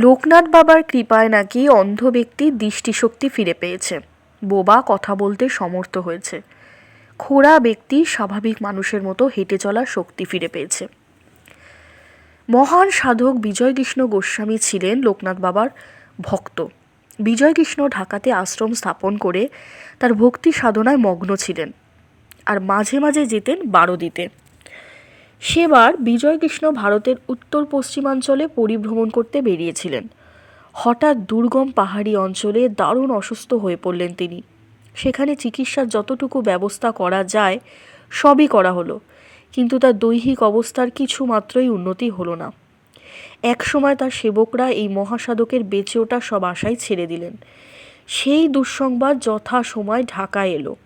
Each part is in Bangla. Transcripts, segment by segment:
লোকনাথ বাবার কৃপায় নাকি অন্ধ ব্যক্তি দৃষ্টিশক্তি ফিরে পেয়েছে। বোবা কথা বলতে সমর্থ হয়েছে। খোড়া ব্যক্তি স্বাভাবিক মানুষের মতো হেঁটে চলার শক্তি ফিরে পেয়েছে। মহান সাধক বিজয়কৃষ্ণ গোস্বামী ছিলেন লোকনাথ বাবার ভক্ত। বিজয়কৃষ্ণ ঢাকাতে আশ্রম স্থাপন করে তার ভক্তি সাধনায় মগ্ন ছিলেন। আর মাঝে মাঝে যেতেন বারোদিতে। সেবার বিজয়কৃষ্ণ ভারতের উত্তর পশ্চিমাঞ্চলে পরিভ্রমণ করতে বেরিয়েছিলেন। হঠাৎ দুর্গম পাহাড়ি অঞ্চলে দারুণ অসুস্থ হয়ে পড়লেন তিনি। সেখানে চিকিৎসার যতটুকু ব্যবস্থা করা যায়, সবই করা হলো। কিন্তু তার দৈহিক অবস্থার কিছু মাত্রই উন্নতি হলো না। একসময় তার সেবকরা এই মহাসাধকের বেঁচে ওঠা সব আশাই ছেড়ে দিলেন। সেই দুঃসংবাদ যথা সময় ঢাকায় এলো।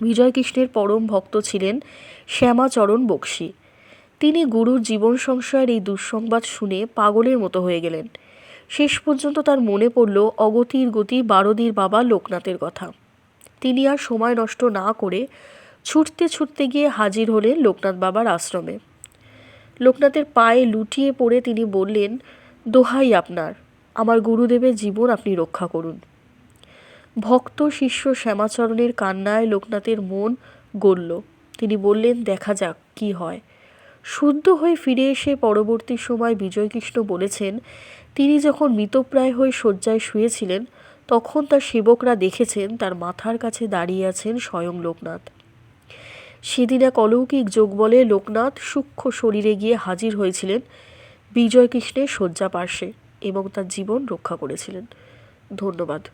বিজয়কৃষ্ণের পরম ভক্ত ছিলেন শ্যামাচরণ বক্সী। তিনি গুরুর জীবন সংশয়ের এই দুঃসংবাদ শুনে পাগলের মতো হয়ে গেলেন। শেষ পর্যন্ত তার মনে পড়ল অগতির গতি বারদির বাবা লোকনাথের কথা। তিনি আর সময় নষ্ট না করে ছুটতে ছুটতে গিয়ে হাজির হলেন লোকনাথ বাবার আশ্রমে। লোকনাথের পায়ে লুটিয়ে পড়ে তিনি বললেন, দোহাই আপনার, আমার গুরুদেবের জীবন আপনি রক্ষা করুন। ভক্ত শিষ্য শ্যামাচরণের কান্নায় লোকনাথের মন গড়ল। তিনি বললেন, দেখা যাক কি হয়। শুদ্ধ হয়ে ফিরে এসে পরবর্তী সময় বিজয়কৃষ্ণ বলেছেন, তিনি যখন মৃতপ্রায় হয়ে শয্যায় শুয়েছিলেন, তখন তার সেবকরা দেখেছেন তার মাথার কাছে দাঁড়িয়ে আছেন স্বয়ং লোকনাথ। সেদিন এক অলৌকিক যোগবলে লোকনাথ সূক্ষ্ম শরীরে গিয়ে হাজির হয়েছিলেন বিজয়কৃষ্ণের শয্যা পার্শ্বে এবং তার জীবন রক্ষা করেছিলেন। ধন্যবাদ।